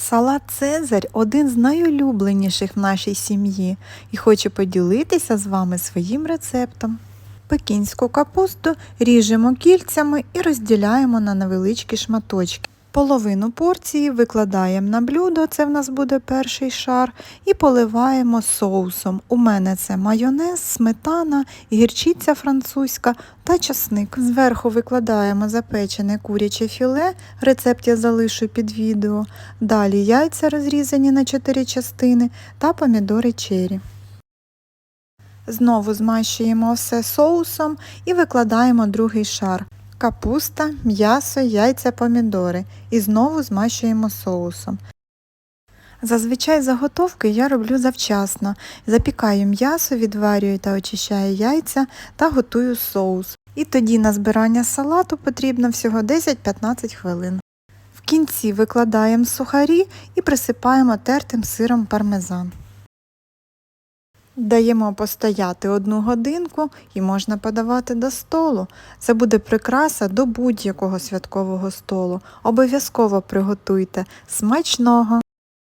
Салат Цезарь один з найулюбленіших в нашій сім'ї і хочу поділитися з вами своїм рецептом. Пекінську капусту ріжемо кільцями і розділяємо на невеличкі шматочки. Половину порції викладаємо на блюдо, це в нас буде перший шар, і поливаємо соусом. У мене це майонез, сметана, гірчиця французька та часник. Зверху викладаємо запечене куряче філе, рецепт я залишу під відео. Далі яйця розрізані на 4 частини та помідори чері. Знову змащуємо все соусом і викладаємо другий шар. Капуста, м'ясо, яйця, помідори. І знову змащуємо соусом. Зазвичай заготовки я роблю завчасно. Запікаю м'ясо, відварюю та очищаю яйця та готую соус. І тоді на збирання салату потрібно всього 10-15 хвилин. В кінці викладаємо сухарі і присипаємо тертим сиром пармезан. Даємо постояти одну годинку і можна подавати до столу. Це буде прикраса до будь-якого святкового столу. Обов'язково приготуйте смачного!